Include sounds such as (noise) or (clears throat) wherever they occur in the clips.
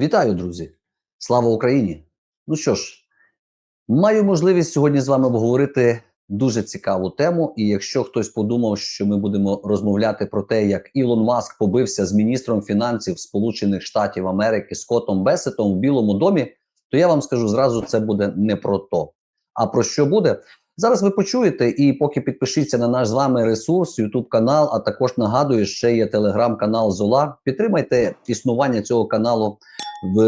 Вітаю, друзі! Слава Україні! Ну що ж, маю можливість сьогодні з вами обговорити дуже цікаву тему. І якщо хтось подумав, що ми будемо розмовляти про те, як Ілон Маск побився з міністром фінансів Сполучених Штатів Америки Скоттом Бесетом в Білому домі, то я вам скажу зразу, це буде не про то. А про що буде? Зараз ви почуєте, і поки підпишіться на наш з вами ресурс, Ютуб канал, а також нагадую, ще є телеграм-канал Зола. Підтримайте існування цього каналу. В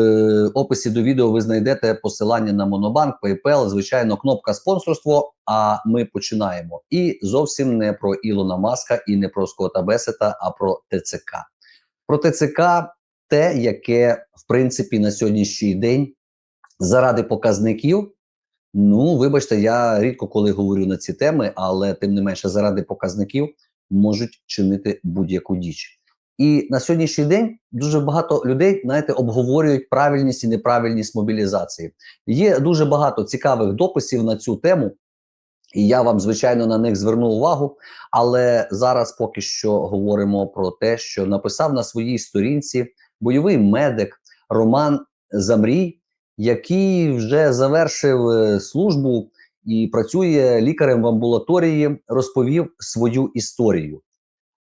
описі до відео ви знайдете посилання на Монобанк, PayPal, звичайно, кнопка спонсорство. А ми починаємо. І зовсім не про Ілона Маска і не про Скотта Бесета, а про ТЦК. Про ТЦК те, яке в принципі на сьогоднішній день заради показників. Ну, вибачте, я рідко коли говорю на ці теми, але тим не менше, заради показників можуть чинити будь-яку діч. І на сьогоднішній день дуже багато людей, знаєте, обговорюють правильність і неправильність мобілізації. Є дуже багато цікавих дописів на цю тему, і я вам, звичайно, на них зверну увагу. Але зараз поки що говоримо про те, що написав на своїй сторінці бойовий медик Роман Замрій, який вже завершив е, службу і працює лікарем в амбулаторії, розповів свою історію.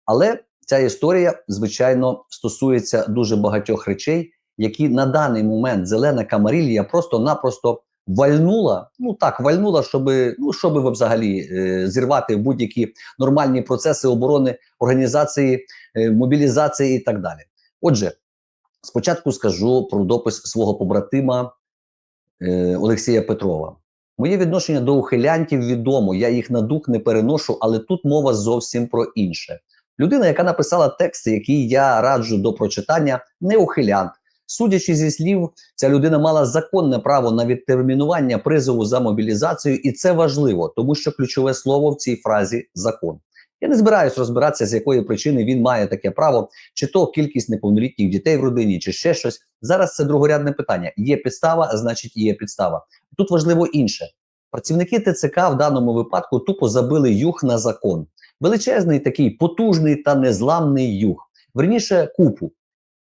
Але ця історія, звичайно, стосується дуже багатьох речей, які на даний момент зелена камарілія просто-напросто вальнула. Ну так, вальнула, щоб ну щоб взагалі е, зірвати будь-які нормальні процеси оборони, організації, е, мобілізації і так далі. Отже, спочатку скажу про допис свого побратима е, Олексія Петрова. Моє відношення до ухилянтів відомо, я їх на дух не переношу, але тут мова зовсім про інше. Людина, яка написала тексти, які я раджу до прочитання, не ухилянт. Судячи зі слів, ця людина мала законне право на відтермінування призову за мобілізацію, і це важливо, тому що ключове слово в цій фразі закон. Я не збираюсь розбиратися, з якої причини він має таке право, чи то кількість неповнолітніх дітей в родині, чи ще щось. Зараз це другорядне питання. Є підстава, значить є підстава. Тут важливо інше. Працівники ТЦК в даному випадку тупо забили юг на закон. Величезний такий потужний та незламний юг. Верніше купу.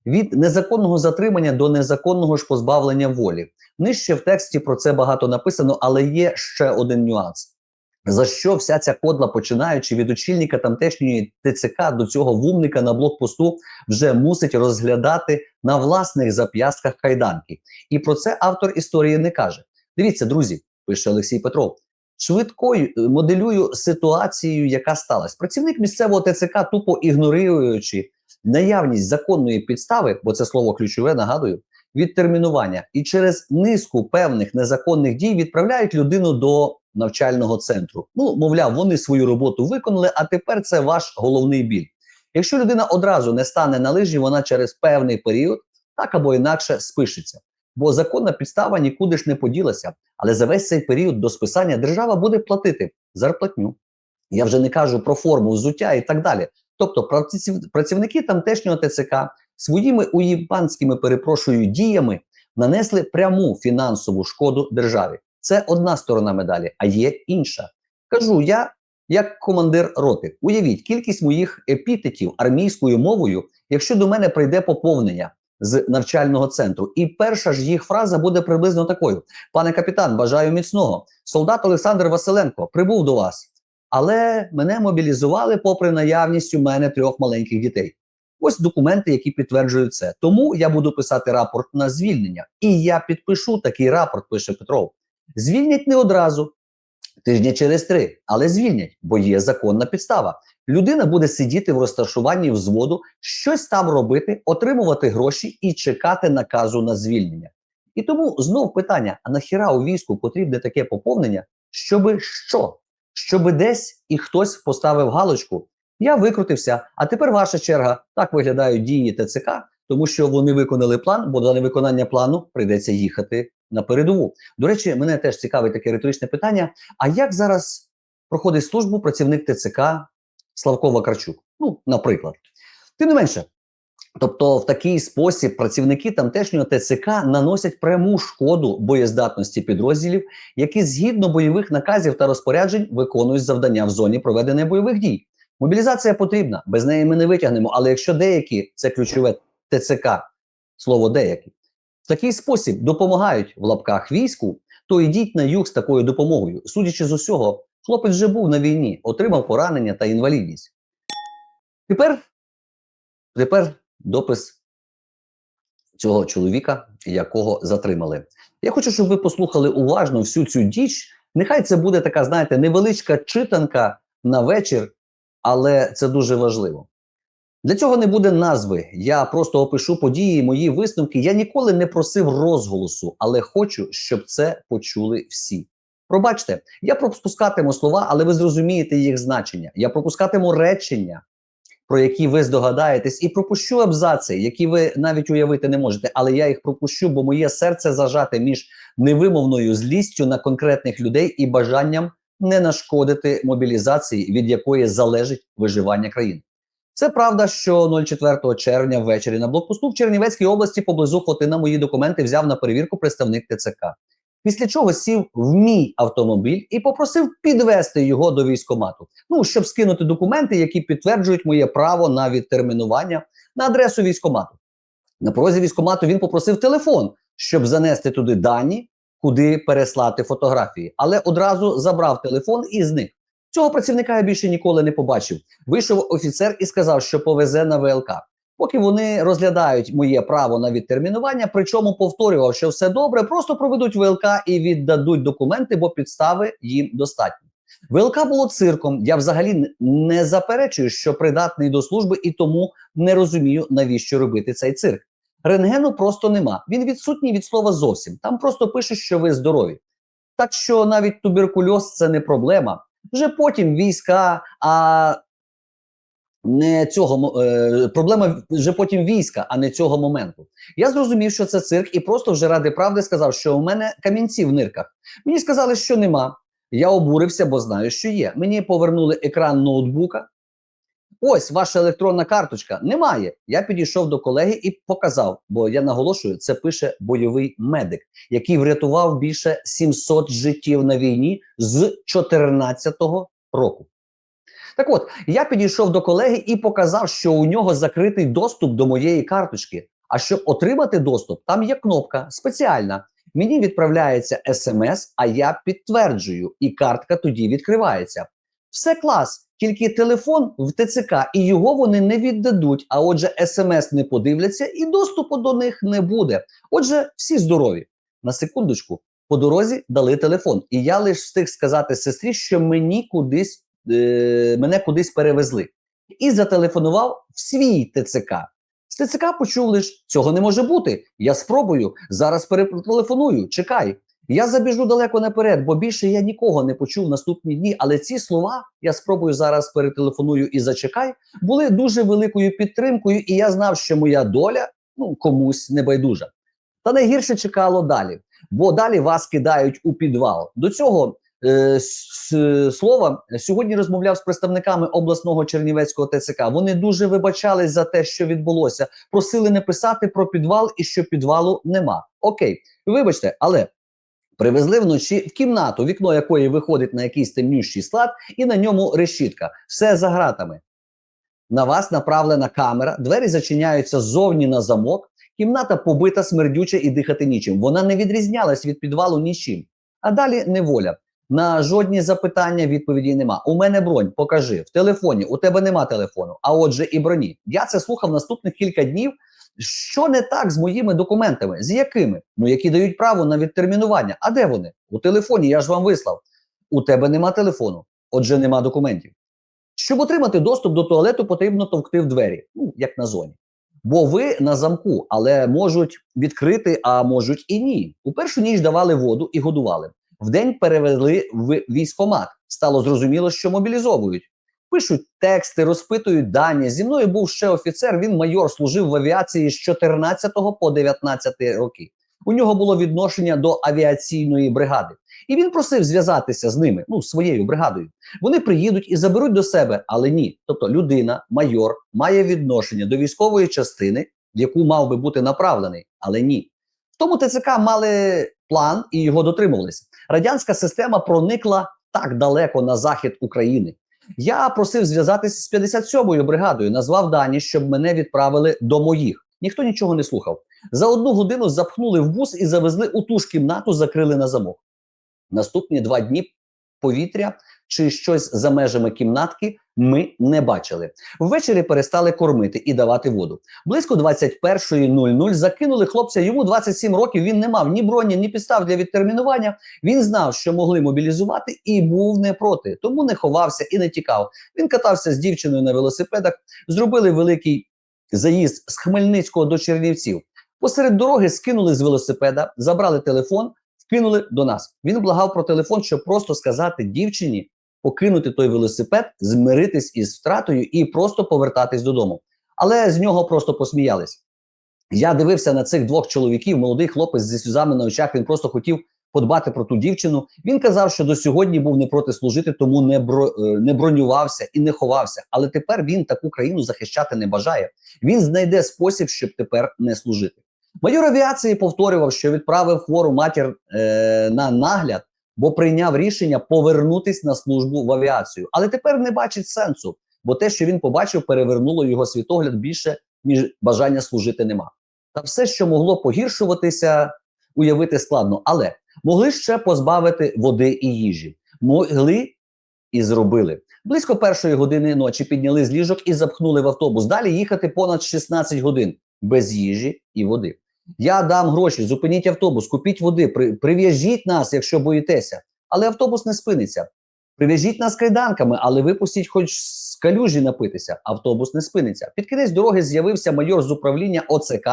Від незаконного затримання до незаконного ж позбавлення волі. Нижче в тексті про це багато написано, але є ще один нюанс. За що вся ця кодла, починаючи від очільника тамтешньої ТЦК до цього вумника на блокпосту, вже мусить розглядати на власних зап'ястках кайданки. І про це автор історії не каже. Дивіться, друзі, пише Олексій Петров. Швидкою моделюю ситуацію, яка сталася. Працівник місцевого ТЦК, тупо ігноруючи наявність законної підстави, бо це слово ключове, нагадую, відтермінування, і через низку певних незаконних дій відправляють людину до навчального центру. Ну, мовляв, вони свою роботу виконали, а тепер це ваш головний біль. Якщо людина одразу не стане на лижі, вона через певний період так або інакше спишеться. Бо законна підстава нікуди ж не поділася. Але за весь цей період до списання держава буде платити зарплатню. Я вже не кажу про форму взуття і так далі. Тобто, працівники тамтешнього ТЦК своїми уїбанськими перепрошую діями нанесли пряму фінансову шкоду державі. Це одна сторона медалі, а є інша. Кажу я, як командир роти, уявіть кількість моїх епітетів армійською мовою, якщо до мене прийде поповнення з навчального центру. І перша ж їх фраза буде приблизно такою: пане капітан, бажаю міцного. Солдат Олександр Василенко прибув до вас, але мене мобілізували попри наявність у мене трьох маленьких дітей. Ось документи, які підтверджують це. Тому я буду писати рапорт на звільнення. І я підпишу такий рапорт, пише Петров. Звільнять не одразу, тижня через три, але звільнять, бо є законна підстава. Людина буде сидіти в розташуванні взводу, щось там робити, отримувати гроші і чекати наказу на звільнення. І тому знов питання: а нахіра у війську потрібне таке поповнення, щоби що? Щоби десь і хтось поставив галочку. Я викрутився, а тепер ваша черга. Так виглядають дії ТЦК, тому що вони виконали план, бо до невиконання плану прийдеться їхати на передову. До речі, мене теж цікавить таке риторичне питання: а як зараз проходить службу працівник ТЦК Славко Вакарчук? Ну, наприклад. Тим не менше, тобто, в такий спосіб працівники тамтешнього ТЦК наносять пряму шкоду боєздатності підрозділів, які згідно бойових наказів та розпоряджень виконують завдання в зоні проведення бойових дій. Мобілізація потрібна, без неї ми не витягнемо. Але якщо деякі це ключове ТЦК, слово деякі, в такий спосіб допомагають в лапках війську, то йдіть на юг з такою допомогою. Судячи з усього, хлопець вже був на війні, отримав поранення та інвалідність. Тепер, тепер допис цього чоловіка, якого затримали. Я хочу, щоб ви послухали уважно всю цю діч. Нехай це буде така, знаєте, невеличка читанка на вечір, але це дуже важливо. Для цього не буде назви. Я просто опишу події, мої висновки. Я ніколи не просив розголосу, але хочу, щоб це почули всі. Пробачте, я пропускатиму слова, але ви зрозумієте їх значення. Я пропускатиму речення, про які ви здогадаєтесь, і пропущу абзаци, які ви навіть уявити не можете. Але я їх пропущу, бо моє серце зажате між невимовною злістю на конкретних людей і бажанням не нашкодити мобілізації, від якої залежить виживання країни. Це правда, що 04 червня ввечері на блокпосту в Чернівецькій області поблизу Хотина мої документи взяв на перевірку представник ТЦК. Після чого сів в мій автомобіль і попросив підвести його до військомату. Ну щоб скинути документи, які підтверджують моє право на відтермінування на адресу військомату. На порозі військомату він попросив телефон, щоб занести туди дані, куди переслати фотографії, але одразу забрав телефон і зник. Цього працівника я більше ніколи не побачив. Вийшов офіцер і сказав, що повезе на ВЛК. Поки вони розглядають моє право на відтермінування, причому повторював, що все добре, просто проведуть ВЛК і віддадуть документи, бо підстави їм достатньо. ВЛК було цирком. Я взагалі не заперечую, що придатний до служби, і тому не розумію, навіщо робити цей цирк. Рентгену просто нема. Він відсутній від слова зовсім. Там просто пишуть, що ви здорові. Так що навіть туберкульоз це не проблема. Вже потім війська, а не цього е, проблема вже потім війська, а не цього моменту. Я зрозумів, що це цирк, і просто вже ради правди сказав, що у мене камінці в нирках. Мені сказали, що нема. Я обурився, бо знаю, що є. Мені повернули екран ноутбука. Ось ваша електронна карточка. Немає. Я підійшов до колеги і показав, бо я наголошую, це пише бойовий медик, який врятував більше 700 життів на війні з 2014 року. Так от, я підійшов до колеги і показав, що у нього закритий доступ до моєї карточки. А щоб отримати доступ, там є кнопка спеціальна. Мені відправляється смс, а я підтверджую, і картка тоді відкривається. Все клас, тільки телефон в ТЦК, і його вони не віддадуть. А отже, смс не подивляться, і доступу до них не буде. Отже, всі здорові. На секундочку, по дорозі дали телефон, і я лише встиг сказати сестрі, що мені кудись е, мене кудись перевезли, і зателефонував в свій ТЦК. З ТЦК почув лиш, цього не може бути. Я спробую, зараз перетелефоную, чекай. Я забіжу далеко наперед, бо більше я нікого не почув наступні дні. Але ці слова я спробую зараз перетелефоную і зачекай, були дуже великою підтримкою, і я знав, що моя доля ну комусь не байдужа. Та найгірше чекало далі, бо далі вас кидають у підвал. До цього е, с, слова сьогодні розмовляв з представниками обласного Чернівецького ТЦК. Вони дуже вибачались за те, що відбулося. Просили не писати про підвал і що підвалу нема. Окей, вибачте, але. Привезли вночі в кімнату, вікно якої виходить на якийсь темнющий склад, і на ньому решітка. Все за гратами. На вас направлена камера, двері зачиняються ззовні на замок. Кімната побита, смердюча і дихати нічим. Вона не відрізнялась від підвалу нічим. А далі неволя. На жодні запитання відповіді нема. У мене бронь, покажи в телефоні. У тебе нема телефону. А отже, і броні. Я це слухав наступних кілька днів. Що не так з моїми документами? З якими? Ну, які дають право на відтермінування. А де вони? У телефоні я ж вам вислав. У тебе нема телефону, отже, нема документів. Щоб отримати доступ до туалету, потрібно товкти в двері, ну як на зоні. Бо ви на замку, але можуть відкрити, а можуть і ні. У першу ніч давали воду і годували. Вдень перевели в військомат. Стало зрозуміло, що мобілізовують. Пишуть тексти, розпитують дані. Зі мною був ще офіцер. Він майор служив в авіації з 14 по 19 роки. У нього було відношення до авіаційної бригади, і він просив зв'язатися з ними, ну своєю бригадою. Вони приїдуть і заберуть до себе, але ні. Тобто, людина, майор, має відношення до військової частини, в яку мав би бути направлений, але ні. В тому ТЦК мали план і його дотримувалися. Радянська система проникла так далеко на захід України. Я просив зв'язатися з 57-ю бригадою, назвав дані, щоб мене відправили до моїх. Ніхто нічого не слухав. За одну годину запхнули в бус і завезли у ту ж кімнату, закрили на замок. Наступні два дні повітря чи щось за межами кімнатки ми не бачили. Ввечері перестали кормити і давати воду. Близько 21.00 закинули хлопця. Йому 27 років. Він не мав ні броні, ні підстав для відтермінування. Він знав, що могли мобілізувати, і був не проти. Тому не ховався і не тікав. Він катався з дівчиною на велосипедах. Зробили великий заїзд з Хмельницького до Чернівців. Посеред дороги скинули з велосипеда, забрали телефон, вкинули до нас. Він благав про телефон, щоб просто сказати дівчині покинути той велосипед, змиритись із втратою і просто повертатись додому. Але з нього просто посміялись. Я дивився на цих двох чоловіків, молодий хлопець зі сльозами на очах. Він просто хотів подбати про ту дівчину. Він казав, що до сьогодні був не проти служити, тому не бро, е, не бронювався і не ховався. Але тепер він таку країну захищати не бажає. Він знайде спосіб, щоб тепер не служити. Майор авіації повторював, що відправив хвору матір е, на нагляд, бо прийняв рішення повернутись на службу в авіацію. Але тепер не бачить сенсу, бо те, що він побачив, перевернуло його світогляд більше, ніж бажання служити нема. Та все, що могло погіршуватися, уявити складно, але могли ще позбавити води і їжі. Могли і зробили. Близько першої години ночі підняли з ліжок і запхнули в автобус. Далі їхати понад 16 годин без їжі і води. Я дам гроші, зупиніть автобус, купіть води, при, прив'яжіть нас, якщо боїтеся. Але автобус не спиниться. Прив'яжіть нас кайданками, але випустіть хоч з калюжі напитися. Автобус не спиниться. Під кінець дороги з'явився майор з управління ОЦК.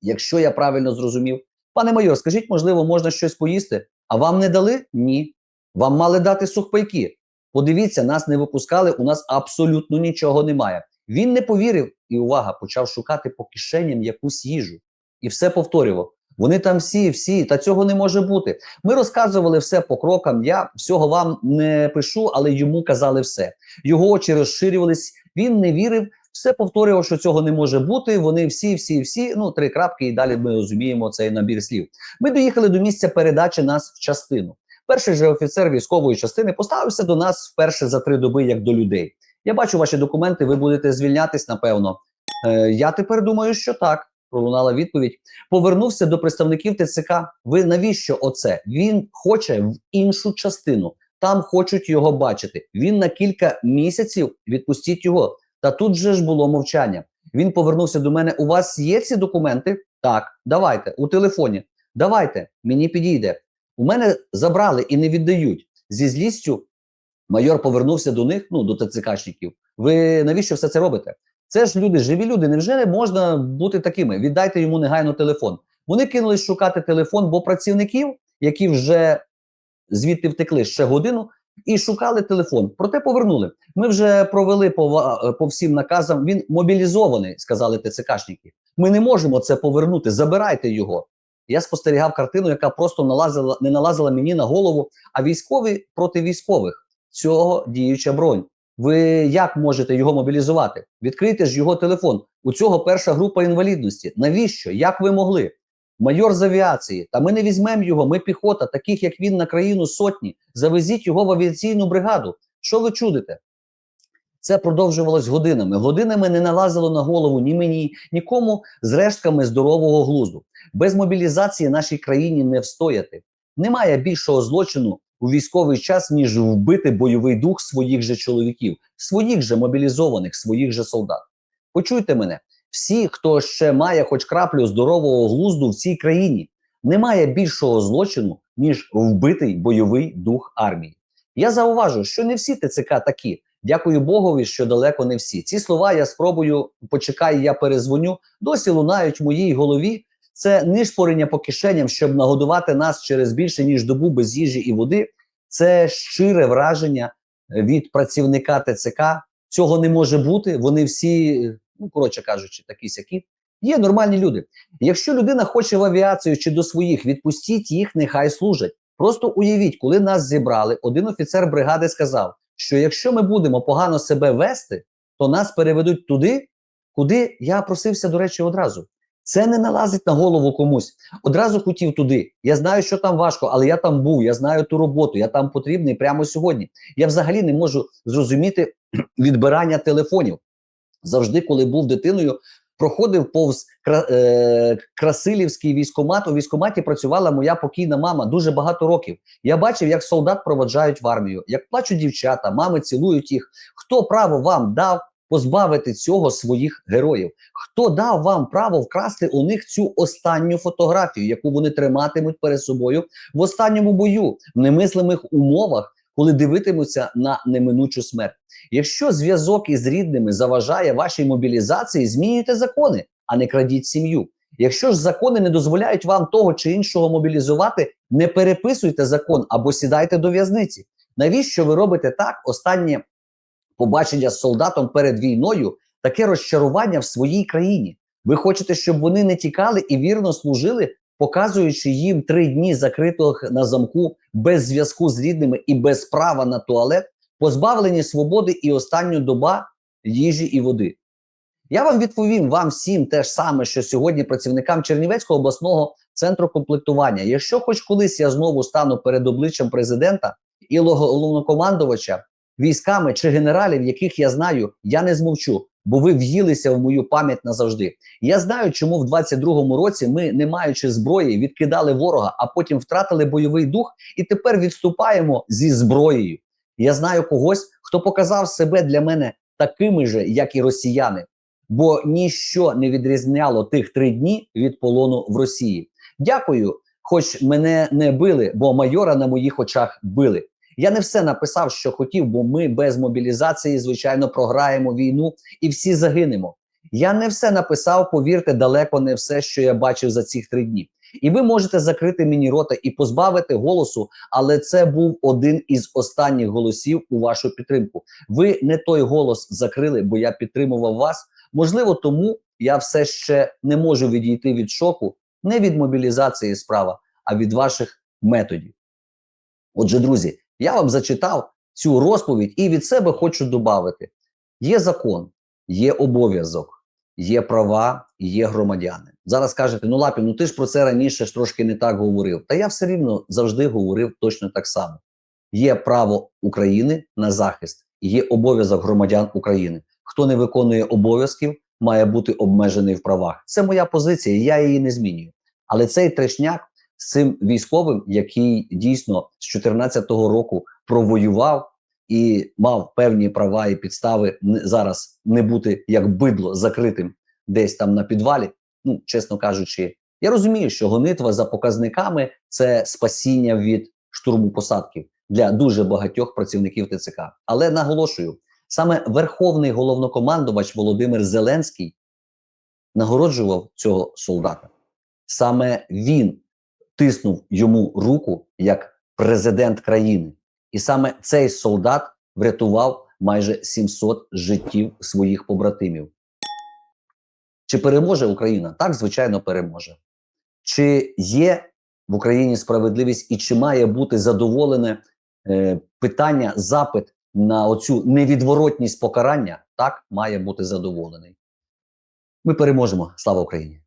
Якщо я правильно зрозумів, пане майор, скажіть, можливо, можна щось поїсти? А вам не дали? Ні. Вам мали дати сухпайки. Подивіться, нас не випускали, у нас абсолютно нічого немає. Він не повірив і увага, почав шукати по кишеням якусь їжу. І все повторював. Вони там всі, всі, та цього не може бути. Ми розказували все по крокам. Я всього вам не пишу, але йому казали все. Його очі розширювались. Він не вірив, все повторював, що цього не може бути. Вони всі, всі, всі. Ну, три крапки, і далі ми розуміємо цей набір слів. Ми доїхали до місця передачі нас в частину. Перший же офіцер військової частини поставився до нас вперше за три доби, як до людей. Я бачу ваші документи. Ви будете звільнятись, напевно. Е, я тепер думаю, що так. Пролунала відповідь. Повернувся до представників ТЦК. Ви навіщо оце? Він хоче в іншу частину. Там хочуть його бачити. Він на кілька місяців відпустіть його. Та тут же ж було мовчання. Він повернувся до мене. У вас є ці документи? Так, давайте у телефоні. Давайте, мені підійде. У мене забрали і не віддають. Зі злістю майор повернувся до них, ну до ТЦКшників. Ви навіщо все це робите? Це ж люди, живі люди. Невже не можна бути такими? Віддайте йому негайно телефон. Вони кинулись шукати телефон, бо працівників, які вже звідти втекли ще годину, і шукали телефон. Проте повернули. Ми вже провели по, по всім наказам. Він мобілізований, сказали ТЦКшники. Ми не можемо це повернути. Забирайте його. Я спостерігав картину, яка просто налазила, не налазила мені на голову, а військові проти військових. Цього діюча бронь. Ви як можете його мобілізувати? Відкрийте ж його телефон. У цього перша група інвалідності. Навіщо? Як ви могли? Майор з авіації. Та ми не візьмемо його. Ми піхота, таких як він на країну сотні. Завезіть його в авіаційну бригаду. Що ви чудите? Це продовжувалось годинами. Годинами не налазило на голову ні мені, нікому з рештками здорового глузду. Без мобілізації нашій країні не встояти. Немає більшого злочину у військовий час, ніж вбити бойовий дух своїх же чоловіків, своїх же мобілізованих, своїх же солдат. Почуйте мене, всі, хто ще має хоч краплю здорового глузду в цій країні, немає більшого злочину, ніж вбитий бойовий дух армії. Я зауважу, що не всі ТЦК такі. Дякую Богові, що далеко не всі. Ці слова я спробую, почекай, я перезвоню. Досі лунають в моїй голові. Це нишпорення по кишеням, щоб нагодувати нас через більше ніж добу без їжі і води. Це щире враження від працівника ТЦК. Цього не може бути. Вони всі, ну коротше кажучи, такі сякі. Є нормальні люди. Якщо людина хоче в авіацію чи до своїх, відпустіть їх, нехай служать. Просто уявіть, коли нас зібрали, один офіцер бригади сказав, що якщо ми будемо погано себе вести, то нас переведуть туди, куди я просився, до речі, одразу. Це не налазить на голову комусь. Одразу хотів туди. Я знаю, що там важко, але я там був, я знаю ту роботу, я там потрібний прямо сьогодні. Я взагалі не можу зрозуміти (clears throat) відбирання телефонів. Завжди, коли був дитиною, проходив повз е, Красилівський військомат. У військоматі працювала моя покійна мама дуже багато років. Я бачив, як солдат проводжають в армію, як плачуть дівчата, мами цілують їх. Хто право вам дав позбавити цього своїх героїв? Хто дав вам право вкрасти у них цю останню фотографію, яку вони триматимуть перед собою в останньому бою в немислимих умовах, коли дивитимуться на неминучу смерть? Якщо зв'язок із рідними заважає вашій мобілізації, змінюйте закони, а не крадіть сім'ю. Якщо ж закони не дозволяють вам того чи іншого мобілізувати, не переписуйте закон або сідайте до в'язниці. Навіщо ви робите так? Останнє побачення з солдатом перед війною таке розчарування в своїй країні. Ви хочете, щоб вони не тікали і вірно служили, показуючи їм три дні закритих на замку без зв'язку з рідними і без права на туалет, позбавлені свободи і останню доба їжі і води. Я вам відповім вам всім те ж саме, що сьогодні працівникам Чернівецького обласного центру комплектування. Якщо хоч колись я знову стану перед обличчям президента і головнокомандувача військами чи генералів, яких я знаю, я не змовчу, бо ви в'їлися в мою пам'ять назавжди. Я знаю, чому в 22-му році ми, не маючи зброї, відкидали ворога, а потім втратили бойовий дух і тепер відступаємо зі зброєю. Я знаю когось, хто показав себе для мене такими же, як і росіяни, бо ніщо не відрізняло тих три дні від полону в Росії. Дякую, хоч мене не били, бо майора на моїх очах били. Я не все написав, що хотів, бо ми без мобілізації, звичайно, програємо війну і всі загинемо. Я не все написав, повірте, далеко не все, що я бачив за ці три дні. І ви можете закрити мені рота і позбавити голосу, але це був один із останніх голосів у вашу підтримку. Ви не той голос закрили, бо я підтримував вас. Можливо, тому я все ще не можу відійти від шоку, не від мобілізації справа, а від ваших методів. Отже, друзі, я вам зачитав цю розповідь і від себе хочу додати: є закон, є обов'язок, є права, є громадяни. Зараз кажете, ну лапі, ну ти ж про це раніше ж трошки не так говорив. Та я все рівно завжди говорив точно так само: є право України на захист, є обов'язок громадян України. Хто не виконує обов'язків, має бути обмежений в правах. Це моя позиція, я її не змінюю. Але цей трешняк з цим військовим, який дійсно з 2014 року провоював і мав певні права і підстави зараз не бути як бидло закритим десь там на підвалі. Ну, чесно кажучи, я розумію, що гонитва за показниками це спасіння від штурму посадків для дуже багатьох працівників ТЦК. Але наголошую, саме верховний головнокомандувач Володимир Зеленський нагороджував цього солдата. Саме він тиснув йому руку як президент країни, і саме цей солдат врятував майже 700 життів своїх побратимів. Чи переможе Україна? Так, звичайно, переможе. Чи є в Україні справедливість і чи має бути задоволене е, питання, запит на оцю невідворотність покарання? Так, має бути задоволений. Ми переможемо. Слава Україні!